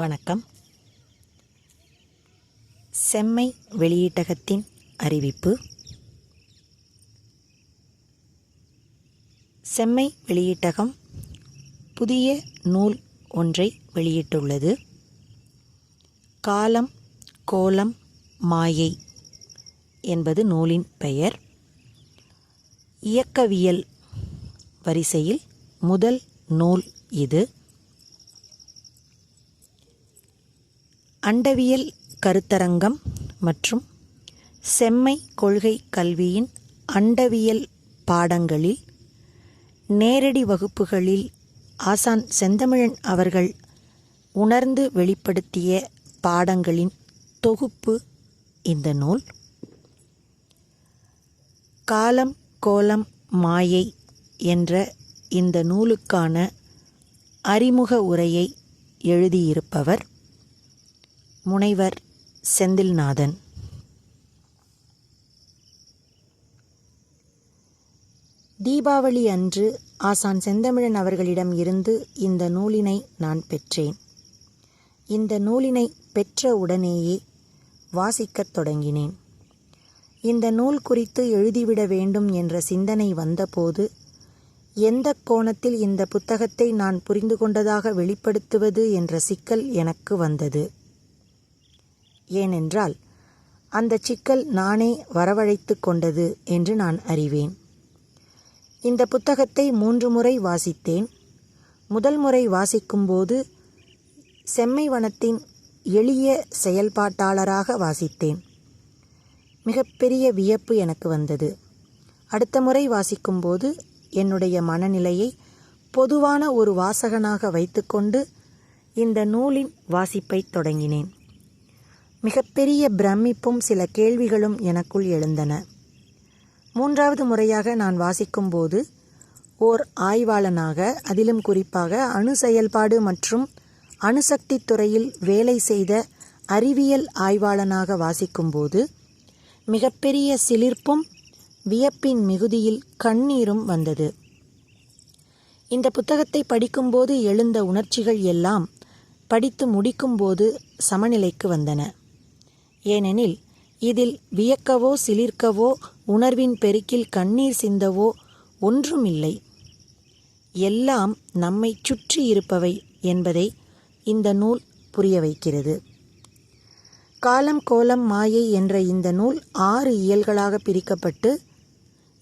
வணக்கம். செம்மை வெளியீட்டகத்தின் அறிவிப்பு. செம்மை வெளியீட்டகம் புதிய நூல் ஒன்றை வெளியிட்டுள்ளது. காலம் கோலம் மாயை என்பது நூலின் பெயர். இயக்கவியல் வரிசையில் முதல் நூல் இது. அண்டவியல் கருத்தரங்கம் மற்றும் செம்மை கொள்கை கல்வியின் அண்டவியல் பாடங்களில் நேரடி வகுப்புகளில் ஆசான் செந்தமிழன் அவர்கள் உணர்ந்து வெளிப்படுத்திய பாடங்களின் தொகுப்பு இந்த நூல். காலம் கோலம் மாயை என்ற இந்த நூலுக்கான அறிமுக உரையை எழுதியிருப்பவர் முனைவர் செந்தில்நாதன். தீபாவளி அன்று ஆசான் செந்தமிழன் அவர்களிடம் இருந்து இந்த நூலினை நான் பெற்றேன். இந்த நூலினை பெற்ற உடனேயே வாசிக்கத் தொடங்கினேன். இந்த நூல் குறித்து எழுதிவிட வேண்டும் என்ற சிந்தனை வந்தபோது எந்த கோணத்தில் இந்த புத்தகத்தை நான் புரிந்து கொண்டதாக வெளிப்படுத்துவது என்ற சிக்கல் எனக்கு வந்தது. ஏனென்றால் அந்த சிக்கல் நானே வரவழைத்து கொண்டது என்று நான் அறிவேன். இந்த புத்தகத்தை மூன்று முறை வாசித்தேன். முதல் முறை வாசிக்கும்போது செம்மை வனத்தின் எளிய செயல்பாட்டாளராக வாசித்தேன். மிகப்பெரிய வியப்பு எனக்கு வந்தது. அடுத்த முறை வாசிக்கும்போது என்னுடைய மனநிலையை பொதுவான ஒரு வாசகனாக வைத்துக்கொண்டு இந்த நூலின் வாசிப்பை தொடங்கினேன். மிகப்பெரிய பிரமிப்பும் சில கேள்விகளும் எனக்குள் எழுந்தன. மூன்றாவது முறையாக நான் வாசிக்கும்போது ஓர் ஆய்வாளனாக அதிலும் குறிப்பாக அணு செயல்பாடு மற்றும் அணுசக்தி துறையில் வேலை செய்த அறிவியல் ஆய்வாளனாக வாசிக்கும்போது மிகப்பெரிய சிலிர்ப்பும் வியப்பின் மிகுதியில் கண்ணீரும் வந்தது. இந்த புத்தகத்தை படிக்கும்போது எழுந்த உணர்ச்சிகள் எல்லாம் படித்து முடிக்கும்போது சமநிலைக்கு வந்தன. ஏனெனில் இதில் வியக்கவோ சிலிர்க்கவோ உணர்வின் பெருக்கில் கண்ணீர் சிந்தவோ ஒன்றுமில்லை. எல்லாம் நம்மை சுற்றி இருப்பவை என்பதை இந்த நூல் புரிய வைக்கிறது. காலம் கோலம் மாயை என்ற இந்த நூல் ஆறு இயல்களாக பிரிக்கப்பட்டு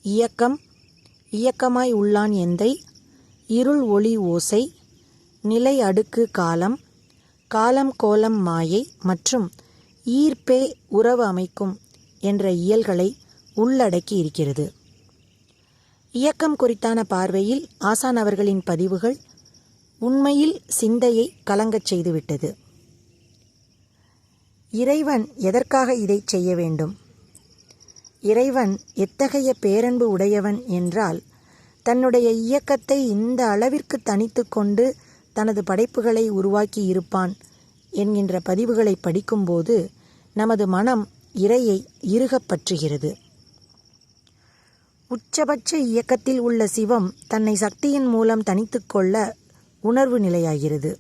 இயக்கம் இயக்கமாய் உள்ளான் எந்தை இருள் ஒளி ஓசை நிலை அடுக்கு காலம் காலம் கோலம் மாயை மற்றும் ஈர்ப்பே உறவு அமைக்கும் என்ற இயல்களை உள்ளடக்கி இருக்கிறது. இயக்கம் குறித்தான பார்வையில் ஆசான் அவர்களின் பதிவுகள் உண்மையில் சிந்தையை கலங்கச் செய்துவிட்டது. இறைவன் எதற்காக இதை செய்ய வேண்டும்? இறைவன் எத்தகைய பேரன்பு உடையவன் என்றால் தன்னுடைய இயக்கத்தை இந்த அளவிற்கு தனித்து கொண்டு தனது படைப்புகளை உருவாக்கி இருப்பான் என்கின்ற பதிவுகளை படிக்கும்போது நமது மனம் இறையை இறுகப் பற்றுகிறது உச்சபட்ச இயக்கத்தில் உள்ள சிவம் தன்னை சக்தியின் மூலம் தனித்து கொள்ள உணர்வு நிலையாகிறது.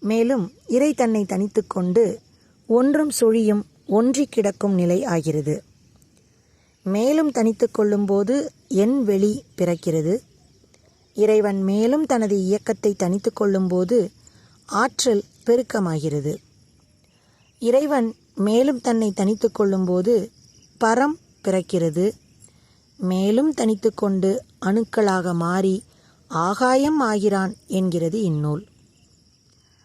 மேலும் இறை தன்னை தனித்து கொண்டு ஒன்றும் சுழியும் ஒன்றி கிடக்கும் நிலை ஆகிறது. மேலும் தனித்து கொள்ளும்போது என் வெளி பிறக்கிறது. இறைவன் மேலும் தனது இயக்கத்தை தனித்து கொள்ளும்போது ஆற்றல் பெருக்கமாகிறது. இறைவன் மேலும் தன்னை தனித்து கொள்ளும்போது பரம் பிறக்கிறது. மேலும் தனித்து கொண்டு அணுக்களாக மாறி ஆகாயம் ஆகிறான் என்கிறது இந்நூல்.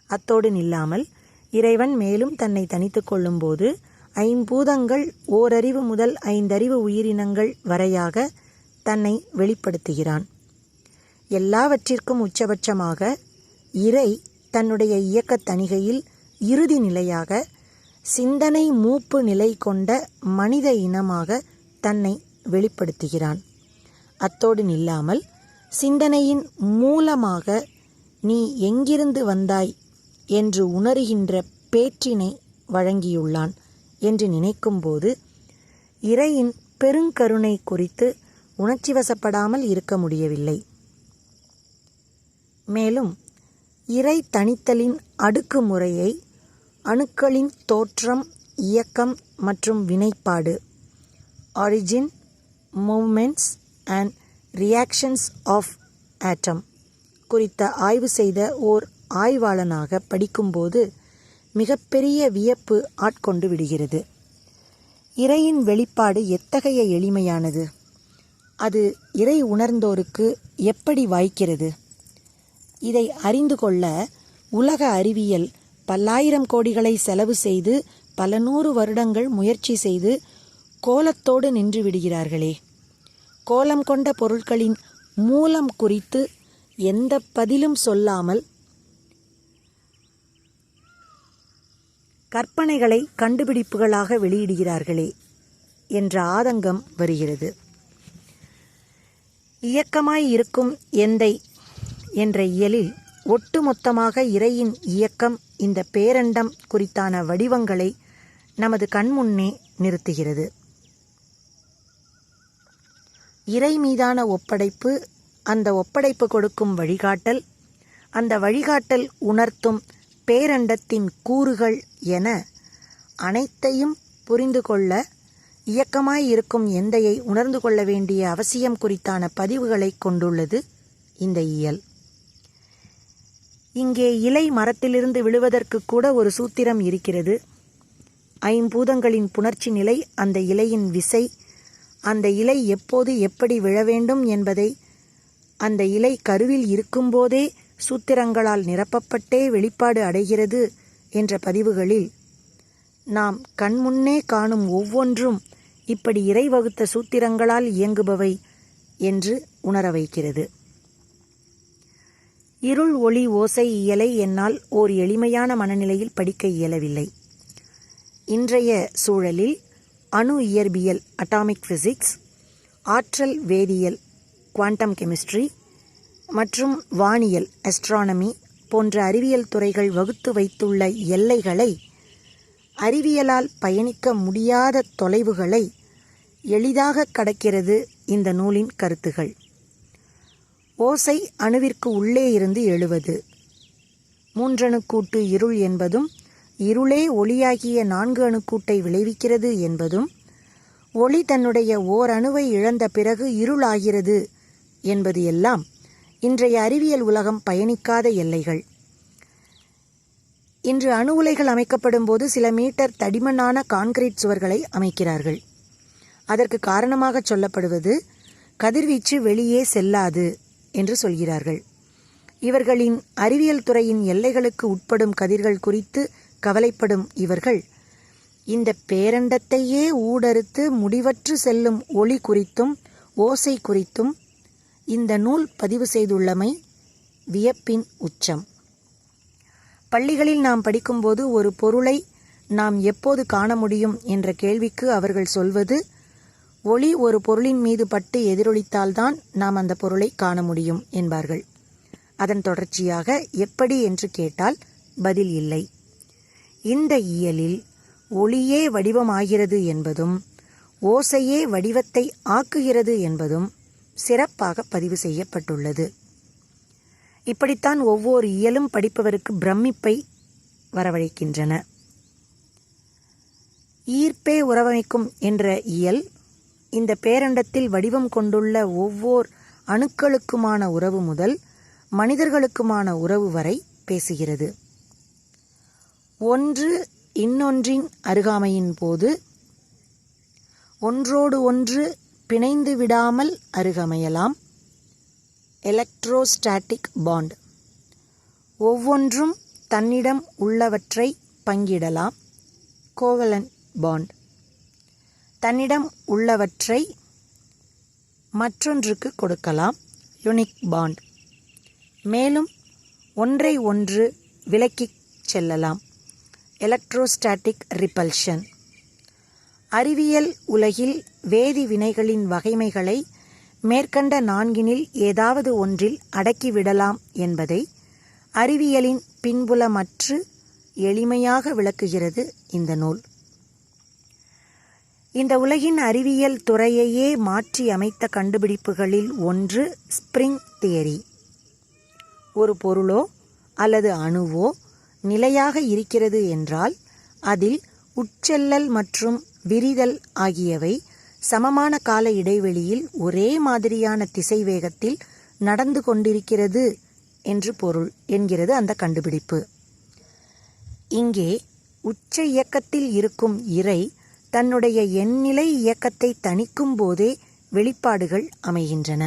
அத்தோடு நில்லாமல் இறைவன் மேலும் தன்னை தனித்து கொள்ளும்போது ஐம்பூதங்கள் ஓரறிவு முதல் ஐந்தறிவு உயிரினங்கள் வரையாக தன்னை வெளிப்படுத்துகிறான். எல்லாவற்றிற்கும் உச்சபட்சமாக இறை தன்னுடைய இயக்கத் தணிகையில் இறுதி நிலையாக சிந்தனை மூப்பு நிலை கொண்ட மனித இனமாக தன்னை வெளிப்படுத்துகிறான். அத்தோடு நில்லாமல் சிந்தனையின் மூலமாக நீ எங்கிருந்து வந்தாய்? என்று உணருகின்ற பேற்றினை வழங்கியுள்ளான் என்று நினைக்கும்போது இறையின் பெருங்கருணை குறித்து உணர்ச்சிவசப்படாமல் இருக்க முடியவில்லை. மேலும் இறை தணித்தலின் அடுக்குமுறையை அணுக்களின் தோற்றம் இயக்கம் மற்றும் வினைப்பாடு. Origin movements and reactions of atom குறித்த ஆய்வு செய்த ஓர் ஆய்வாளனாக படிக்கும்போது மிகப்பெரிய வியப்பு ஆட்கொண்டு விடுகிறது. இறையின் வெளிப்பாடு எத்தகைய எளிமையானது? அது இறை உணர்ந்தோருக்கு எப்படி வாய்க்கிறது? இதை அறிந்து கொள்ள உலக அறிவியல் பல்லாயிரம் கோடிகளை செலவு செய்து பல நூறு வருடங்கள் முயற்சி செய்து கோலத்தோடு நின்று விடுகிறார்களே. கோலம் கொண்ட பொருட்களின் மூலம் குறித்து எந்த பதிலும் சொல்லாமல் கற்பனைகளை கண்டுபிடிப்புகளாக வெளியிடுகிறார்களே என்ற ஆதங்கம் வருகிறது. இயக்கமாய் இருக்கும் எந்தை என்ற இயலில் ஒட்டுமொத்தமாக இறையின் இயக்கம் இந்த பேரண்டம் குறித்தான வடிவங்களை நமது கண்முன்னே நிறுத்துகிறது. இறை மீதான ஒப்படைப்பு அந்த ஒப்படைப்பு கொடுக்கும் வழிகாட்டல் அந்த வழிகாட்டல் உணர்த்தும் பேரண்டத்தின் கூறுகள் என அனைத்தையும் புரிந்து கொள்ள இயக்கமாய் இருக்கும் எந்தையை உணர்ந்து கொள்ள வேண்டிய அவசியம் குறித்தான பதிவுகளை கொண்டுள்ளது இந்த இயல். இங்கே இலை மரத்திலிருந்து விழுவதற்கு கூட ஒரு சூத்திரம் இருக்கிறது. ஐம்பூதங்களின் புணர்ச்சி நிலை அந்த இலையின் விசை அந்த இலை எப்போது எப்படி விழ வேண்டும் என்பதை அந்த இலை கருவில் இருக்கும்போதே சூத்திரங்களால் நிரப்பப்பட்டே வெளிப்பாடு அடைகிறது என்ற பதிவுகளில். நாம் கண்முன்னே காணும் ஒவ்வொன்றும் இப்படி இறை வகுத்த சூத்திரங்களால் இயங்குபவை என்று உணர வைக்கிறது இருள் ஒளி ஓசை இயலை என்னால் ஓர் எளிமையான மனநிலையில் படிக்க இயலவில்லை. இன்றைய சூழலில் அணு இயற்பியல் அட்டாமிக் ஃபிசிக்ஸ் ஆற்றல் வேதியியல் குவாண்டம் கெமிஸ்ட்ரி மற்றும் வானியல் அஸ்ட்ரானமி போன்ற அறிவியல் துறைகள் வகுத்து வைத்துள்ள எல்லைகளை அறிவியலால் பயணிக்க முடியாத தொலைவுகளை எளிதாக கடக்கிறது இந்த நூலின் கருத்துகள். ஓசை அணுவிற்கு உள்ளே இருந்து எழுவது. மூன்றணுக்கூட்டு இருள் என்பதும் இருளே ஒளியாகிய நான்கு அணுக்கூட்டை விளைவிக்கிறது என்பதும் ஒளி தன்னுடைய ஓர் அணுவை இழந்த பிறகு இருளாகிறது என்பது எல்லாம் இன்றைய அறிவியல் உலகம் பயணிக்காத எல்லைகள். இன்று அணு உலைகள் அமைக்கப்படும் போது சில மீட்டர் தடிமனான கான்கிரீட் சுவர்களை அமைக்கிறார்கள். அதற்கு காரணமாக சொல்லப்படுவது கதிர்வீச்சு வெளியே செல்லாது. என்று சொல்கிறார்கள். இவர்களின் அறிவியல் துறையின் எல்லைகளுக்கு உட்படும் கதிர்கள் குறித்து கவலைப்படும் இவர்கள் இந்த பேரண்டத்தையே ஊடறுத்து முடிவற்று செல்லும் ஒளி குறித்தும் ஓசை குறித்தும் இந்த நூல் பதிவு செய்துள்ளமை வியப்பின் உச்சம். பள்ளிகளில் நாம் படிக்கும்போது ஒரு பொருளை நாம் எப்போது காண முடியும் என்ற கேள்விக்கு அவர்கள் சொல்வது ஒளி ஒரு பொருளின் மீது பட்டு எதிரொலித்தால்தான் நாம் அந்த பொருளை காண முடியும் என்பார்கள். அதன் தொடர்ச்சியாக எப்படி என்று கேட்டால் பதில் இல்லை. இந்த இயலில் ஒளியே வடிவமாகிறது என்பதும் ஓசையே வடிவத்தை ஆக்குகிறது என்பதும் சிறப்பாக பதிவு செய்யப்பட்டுள்ளது. இப்படித்தான் ஒவ்வொரு இயலும் படிப்பவருக்கு பிரமிப்பை வரவழைக்கின்றன. ஈர்ப்பே உறவமைக்கும் என்ற இயல் இந்த பேரண்டத்தில் வடிவம் கொண்டுள்ள ஒவ்வொரு அணுக்களுக்குமான உறவு முதல் மனிதர்களுக்குமான உறவு வரை பேசுகிறது. ஒன்று இன்னொன்றின் அருகாமையின் போது ஒன்றோடு ஒன்று பிணைந்து விடாமல் அருகமையலாம். எலக்ட்ரோஸ்டாட்டிக் பாண்ட் ஒவ்வொன்றும் தன்னிடம் உள்ளவற்றை பங்கிடலாம். கோவலன் பாண்ட் தன்னிடம் உள்ளவற்றை மற்றொன்றுக்கு கொடுக்கலாம். யுனிக் பாண்ட் மேலும் ஒன்றை ஒன்று விலக்கிச் செல்லலாம். எலக்ட்ரோஸ்டாட்டிக் ரிப்பல்ஷன் அறிவியல் உலகில் வேதி வினைகளின் வகைமைகளை மேற்கண்ட நான்கினில் ஏதாவது ஒன்றில் அடக்கிவிடலாம் என்பதை அறிவியலின் பின்புலமற்று எளிமையாக விளக்குகிறது இந்த நூல். இந்த உலகின் அறிவியல் துறையையே மாற்றி அமைத்த கண்டுபிடிப்புகளில் ஒன்று ஸ்ப்ரிங் தியரி. ஒரு பொருளோ அல்லது அணுவோ நிலையாக இருக்கிறது என்றால் அதில் உட்செல்லல் மற்றும் விரிதல் ஆகியவை சமமான கால இடைவெளியில் ஒரே மாதிரியான திசைவேகத்தில் நடந்து கொண்டிருக்கிறது என்று பொருள் என்கிறது அந்த கண்டுபிடிப்பு. இங்கே உச்ச இயக்கத்தில் இருக்கும் இறை தன்னுடைய எண்ணிலை இயக்கத்தை தணிக்கும் போதே வெளிப்பாடுகள் அமைகின்றன.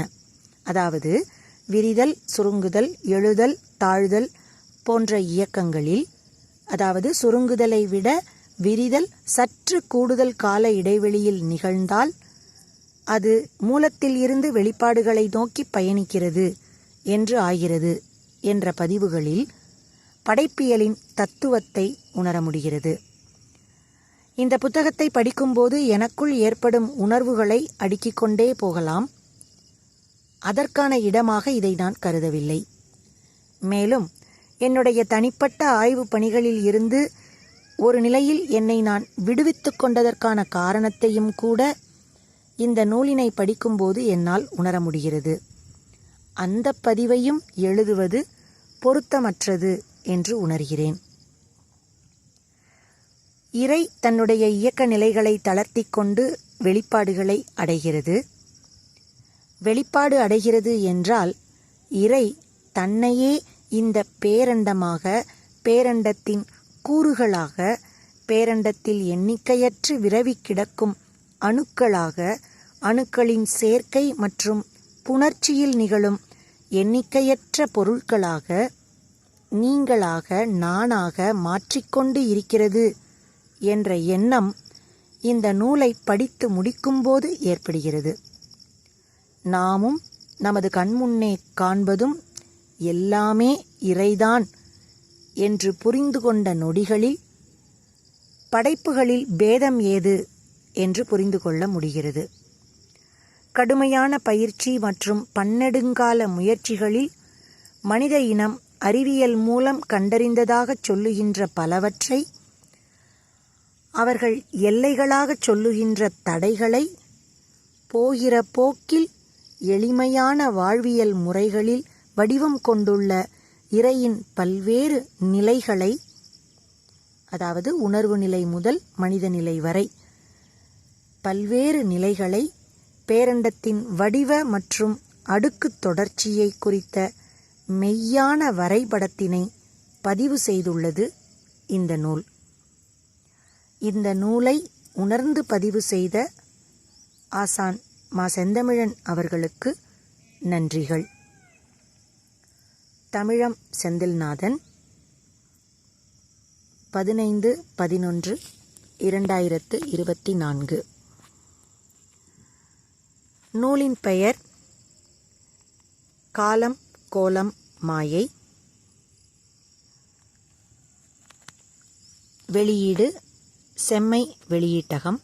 அதாவது விரிதல் சுருங்குதல் எழுதல் தாழ்தல் போன்ற இயக்கங்களில் அதாவது சுருங்குதலை விட விரிதல் சற்று கூடுதல் கால இடைவெளியில் நிகழ்ந்தால் அது மூலத்தில் இருந்து வெளிப்பாடுகளை நோக்கி பயணிக்கிறது என்று ஆகிறது என்ற பதிவுகளில் படைப்பியலின் தத்துவத்தை உணர முடிகிறது. இந்த புத்தகத்தை படிக்கும்போது எனக்குள் ஏற்படும் உணர்வுகளை அடுக்கிக் கொண்டே போகலாம். அதற்கான இடமாக இதை நான் கருதவில்லை. மேலும் என்னுடைய தனிப்பட்ட ஆய்வு பணிகளில் இருந்து ஒரு நிலையில் என்னை நான் விடுவித்து கொண்டதற்கான காரணத்தையும் கூட இந்த நூலினை படிக்கும்போது என்னால் உணர முடிகிறது. அந்த பதிவையும் எழுதுவது பொருத்தமற்றது என்று உணர்கிறேன். இறை தன்னுடைய இயக்க நிலைகளை தளர்த்தி கொண்டு வெளிப்பாடுகளை அடைகிறது. வெளிப்பாடு அடைகிறது என்றால் இறை தன்னையே இந்த பேரண்டமாக பேரண்டத்தின் கூறுகளாக பேரண்டத்தில் எண்ணிக்கையற்று விரவி கிடக்கும் அணுக்களாக அணுக்களின் சேர்க்கை மற்றும் புணர்ச்சியில் நிகழும் எண்ணிக்கையற்ற பொருட்களாக நீங்களாக நானாக மாற்றிக்கொண்டு இருக்கிறது. என்ற எண்ணம் இந்த நூலை படித்து முடிக்கும்போது ஏற்படுகிறது. நாமும் நமது கண்முன்னே காண்பதும் எல்லாமே இறைதான் என்று புரிந்து கொண்ட நொடிகளில் படைப்புகளில் பேதம் ஏது என்று புரிந்து கொள்ள முடிகிறது. கடுமையான பயிற்சி மற்றும் பன்னெடுங்கால முயற்சிகளில் மனித இனம் அறிவியல் மூலம் கண்டறிந்ததாகச் சொல்லுகின்ற பலவற்றை அவர்கள் எல்லைகளாகச் சொல்லுகின்ற தடைகளை போகிற போக்கில் எளிமையான வாழ்வியல் முறைகளில் வடிவம் கொண்டுள்ள இறையின் பல்வேறு நிலைகளை அதாவது உணர்வு நிலை முதல் மனித நிலை வரை பல்வேறு நிலைகளை பேரண்டத்தின் வடிவ மற்றும் அடுக்கு தொடர்ச்சியை குறித்த மெய்யான வரைபடத்தினை பதிவு செய்துள்ளது இந்த நூல். இந்த நூலை உணர்ந்து பதிவு செய்த ஆசான் மா செந்தமிழன் அவர்களுக்கு நன்றிகள். தமிழம் செந்தில்நாதன் பதினைந்து பதினொன்று இரண்டாயிரத்து இருபத்தி நான்கு. நூலின் பெயர் காலம் கோலம் மாயை. வெளியீடு செம்மை வெளியீட்டகம்.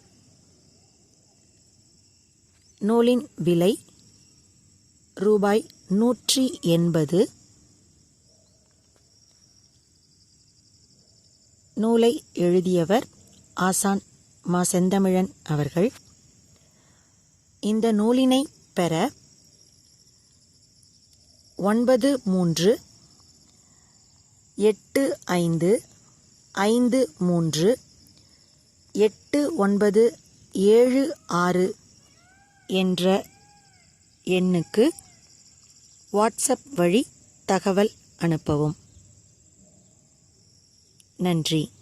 நூலின் விலை ரூபாய் நூற்றி எண்பது. நூலை எழுதியவர் ஆசான் மா செந்தமிழன் அவர்கள். இந்த நூலினை பெற ஒன்பது மூன்று எட்டு ஐந்து ஐந்து மூன்று எட்டு ஒன்பது ஏழு ஆறு என்ற எண்ணுக்கு வாட்ஸ்அப் வழி தகவல் அனுப்பவும். நன்றி.